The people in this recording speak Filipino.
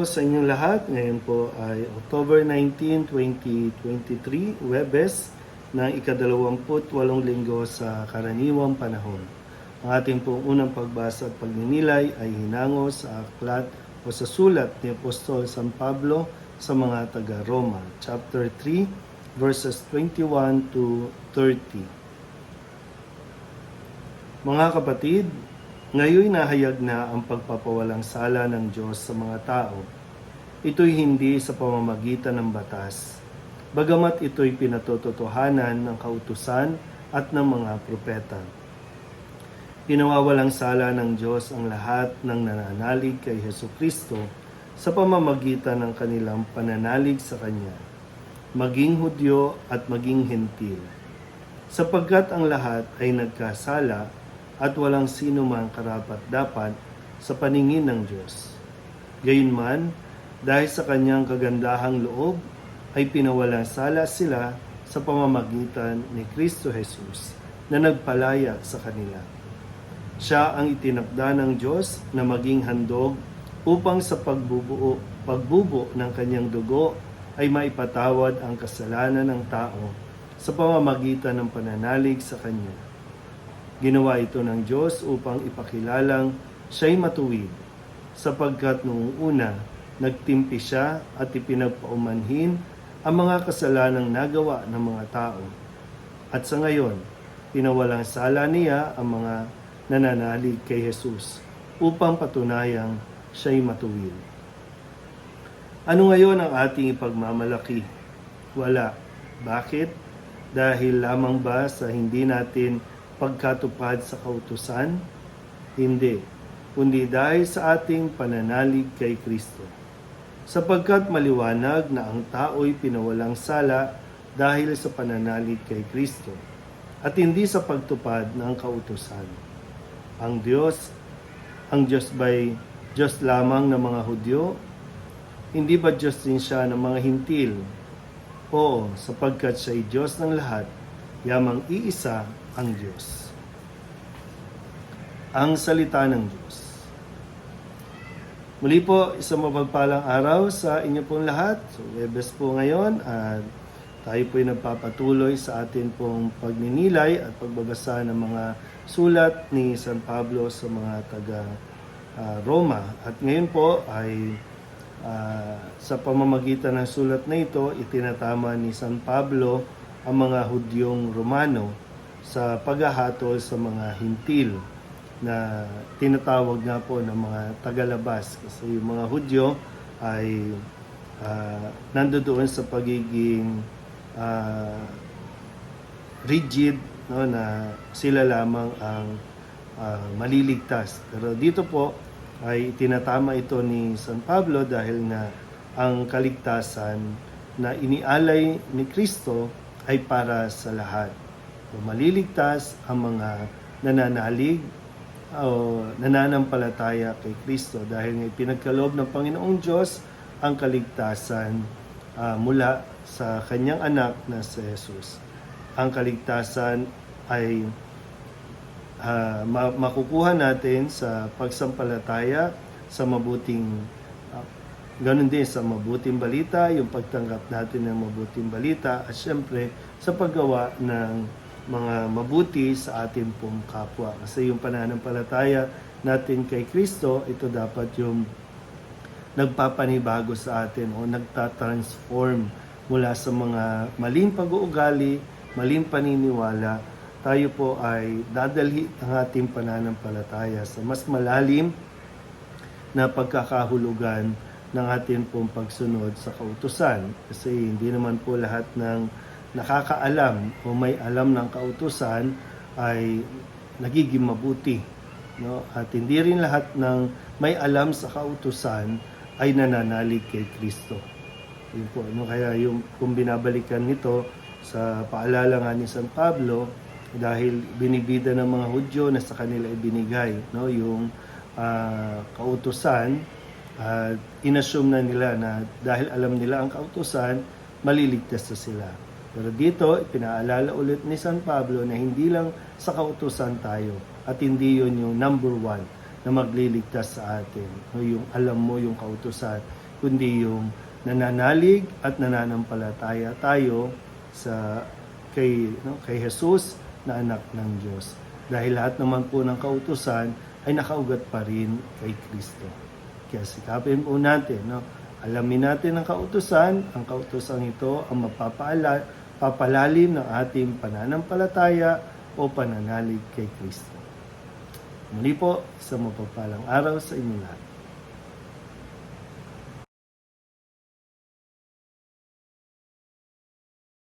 Sa inyong lahat. Ngayon po ay October 19, 2023, Webes, ng ikadalawamput walong linggo sa karaniwang panahon. Ang ating pong unang pagbasa at pagninilay ay hinango sa aklat o sa sulat ni Apostol San Pablo sa mga taga-Roma, chapter 3, verses 21 to 30. Mga kapatid, ngayon nahayag na ang pagpapawalang sala ng Diyos sa mga tao. Ito'y hindi sa pamamagitan ng batas, bagamat ito'y pinatototohanan ng kautusan at ng mga propeta. Pinawawalang sala ng Diyos ang lahat ng nananalig kay Heso Kristo sa pamamagitan ng kanilang pananalig sa Kanya, maging Hudyo at maging Hentil, sapagkat ang lahat ay nagkasala at walang sino mang karapat dapat sa paningin ng Diyos. Gayunman, dahil sa kanyang kagandahang loob, ay pinawalang sala sila sa pamamagitan ni Kristo Jesus na nagpalaya sa kanila. Siya ang itinakda ng Diyos na maging handog upang sa pagbubuo, pagbubo ng kanyang dugo ay maipatawad ang kasalanan ng tao sa pamamagitan ng pananalig sa Kanya. Ginawa ito ng Diyos upang ipakilalang siya'y matuwid, sapagkat noong una, nagtimpi siya at ipinagpaumanhin ang mga kasalanang nagawa ng mga tao. At sa ngayon, pinawalang sala niya ang mga nananalig kay Jesus upang patunayang siya'y matuwid. Ano ngayon ang ating ipagmamalaki? Wala. Bakit? Dahil lamang ba sa hindi natin pagkatupad sa kautusan? Hindi, kundi dahil sa ating pananalig kay Kristo. Sapagkat maliwanag na ang tao'y pinawalang sala dahil sa pananalig kay Kristo at hindi sa pagtupad ng kautusan. Ang Diyos, ang Diyos ba'y Diyos lamang ng mga Hudyo? Hindi ba Diyos din siya ng mga hintil? Oo, sapagkat siya'y Diyos ng lahat, yamang iisa ang Diyos. Ang salita ng Diyos. Muli po, isang mapagpalang araw sa inyo pong lahat. So, Webes po ngayon at tayo po'y nagpapatuloy sa atin pong pagninilay at pagbabasa ng mga sulat ni San Pablo sa mga taga ah, Roma. At ngayon po ay ah, sa pamamagitan ng sulat na ito, itinatama ni San Pablo ang mga Hudyong Romano sa paghahatol sa mga hintil na tinatawag nga po ng mga tagalabas. Kasi yung mga Hudyo ay uh, nandoon sa pagiging ah, rigid no na sila lamang ang ah, maliligtas. Pero dito po ay tinatama ito ni San Pablo dahil nga ang kaligtasan na inialay ni Kristo ay para sa lahat So, maliligtas ang mga nananalig o nananampalataya kay Kristo dahil nga pinagkaloob ng Panginoong Diyos ang kaligtasan ah, mula sa kanyang anak na si Jesus. Ang kaligtasan ay ma- makukuha natin sa pagsampalataya sa mabuting ah, ganun din sa mabuting balita, yung pagtanggap natin ng mabuting balita at syempre sa paggawa ng mga mabuti sa ating pong kapwa. Kasi yung pananampalataya natin kay Kristo, ito dapat yung nagpapanibago sa atin o nagtatransform mula sa mga maling pag-uugali, maling paniniwala, tayo po ay dadalhi ang ating pananampalataya sa mas malalim na pagkakahulugan ng ating pong pagsunod sa kautusan. Kasi hindi naman po lahat ng nakakaalam o may alam ng kautusan ay nagiging mabuti. No? At hindi rin lahat ng may alam sa kautusan ay nananalig kay Kristo. Yun po, no? Kaya yung, kung binabalikan nito sa paalala nga ni San Pablo, dahil binibida ng mga Hudyo na sa kanila ibinigay no? yung ah, kautusan, at inassume na nila na dahil alam nila ang kautusan, maliligtas na sila. Pero dito, pinaalala ulit ni San Pablo na hindi lang sa kautusan tayo at hindi yun yung number one. na magliligtas sa atin. No, yung alam mo yung kautusan, kundi yung nananalig at nananampalataya tayo sa kay no, kay Jesus na anak ng Diyos. Dahil lahat naman po ng kautusan ay nakaugat pa rin kay Kristo. Kaya sikapin po natin, no? alamin natin ang kautusan, ang kautusan ito ang mapapaala, papalalim ng ating pananampalataya o pananalig kay Kristo. Muli po, sa mapapalang araw sa inyo lahat.